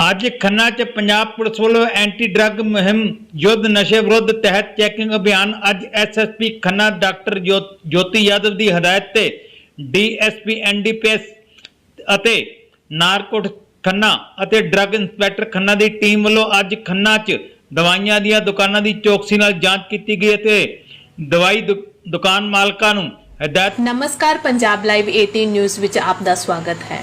ਅੱਜ ਖੰਨਾ 'ਚ ਪੰਜਾਬ ਪੁਲਿਸ ਵੱਲੋਂ ਐਂਟੀ ਡਰੱਗ ਮੁਹਿੰਮ, ਯੁੱਧ ਨਸ਼ੇ ਵਿਰੁੱਧ ਤਹਿਤ ਚੈਕਿੰਗ ਅਭਿਆਨ। ਅੱਜ ਐਸਐਸਪੀ ਖੰਨਾ ਡਾਕਟਰ ਜੋਤੀ ਯਾਦਵ ਦੀ ਹਦਾਇਤ ਤੇ ਡੀਐਸਪੀ ਐਨਡੀਪੀਐਸ ਅਤੇ ਨਾਰਕੋਟ ਖੰਨਾ ਅਤੇ ਡਰੱਗ ਇੰਸਪੈਕਟਰ ਖੰਨਾ ਦੀ ਟੀਮ ਵੱਲੋਂ ਅੱਜ ਖੰਨਾ 'ਚ ਦਵਾਈਆਂ ਦੀਆਂ ਦੁਕਾਨਾਂ ਦੀ ਚੌਕਸੀ ਨਾਲ ਜਾਂਚ ਕੀਤੀ ਗਈ ਅਤੇ ਦਵਾਈ ਦੁਕਾਨ ਮਾਲਕਾਂ ਨੂੰ ਹਦਾਇਤ ਨਮਸਕਾਰ, ਪੰਜਾਬ ਲਾਈਵ 18 ਨਿਊਜ਼ ਵਿੱਚ ਆਪ ਦਾ ਸਵਾਗਤ ਹੈ।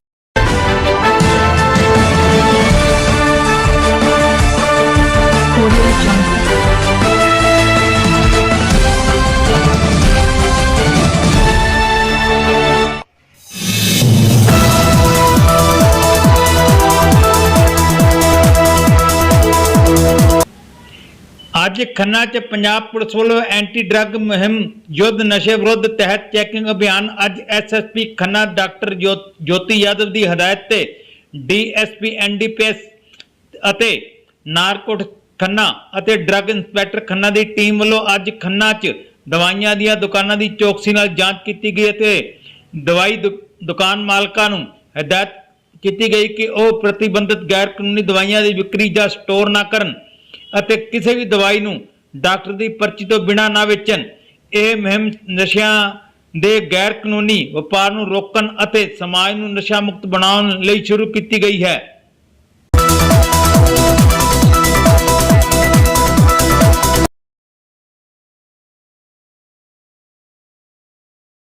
ਅੱਜ ਖੰਨਾ 'ਚ ਪੰਜਾਬ ਪੁਲਿਸ ਵੱਲੋਂ ਐਂਟੀ ਡਰੱਗ ਮੁਹਿੰਮ ਯੁੱਧ ਨਸ਼ੇ ਵਿਰੁੱਧ ਤਹਿਤ ਚੈਕਿੰਗ ਅਭਿਆਨ। ਅੱਜ ਐਸਐਸਪੀ ਖੰਨਾ ਡਾਕਟਰ ਜੋ- ਜੋਤੀ ਯਾਦਵ ਦੀ ਹਦਾਇਤ ਤੇ ਡੀਐਸਪੀ ਐਨਡੀਪੀਐਸ ਅਤੇ ਨਾਰਕੋਟ ਖੰਨਾ ਅਤੇ ਡਰੱਗ ਇੰਸਪੈਕਟਰ ਖੰਨਾ ਦੀ ਟੀਮ ਵੱਲੋਂ ਅੱਜ ਖੰਨਾ 'ਚ ਦਵਾਈਆਂ ਦੀਆਂ ਦੁਕਾਨਾਂ ਦੀ ਚੌਕਸੀ ਨਾਲ ਜਾਂਚ ਕੀਤੀ ਗਈ ਅਤੇ ਦਵਾਈ ਦੁ- ਦੁਕਾਨ ਮਾਲਕਾਂ ਨੂੰ ਹਦਾਇਤ ਕੀਤੀ ਗਈ ਕਿ ਉਹ ਪ੍ਰਤੀਬੰਧਿਤ ਗੈਰ ਕਾਨੂੰਨੀ ਦਵਾਈਆਂ ਦੀ ਵਿਕਰੀ ਜਾਂ ਸਟੋਰ ਨਾ ਕਰਨ। ਅਤੇ ਕਿਸੇ ਵੀ ਦਵਾਈ ਨੂੰ ਡਾਕਟਰ ਦੀ ਪਰਚੀ ਤੋਂ ਬਿਨਾਂ ਨਾ ਵੇਚਣ, ਇਹ ਮੁਹਿੰਮ ਨਸ਼ਿਆਂ ਦੇ ਗੈਰ ਕਾਨੂੰਨੀ ਵਪਾਰ ਨੂੰ ਰੋਕਣ ਅਤੇ ਸਮਾਜ ਨੂੰ ਨਸ਼ਾ ਮੁਕਤ ਬਣਾਉਣ ਲਈ ਸ਼ੁਰੂ ਕੀਤੀ ਗਈ ਹੈ।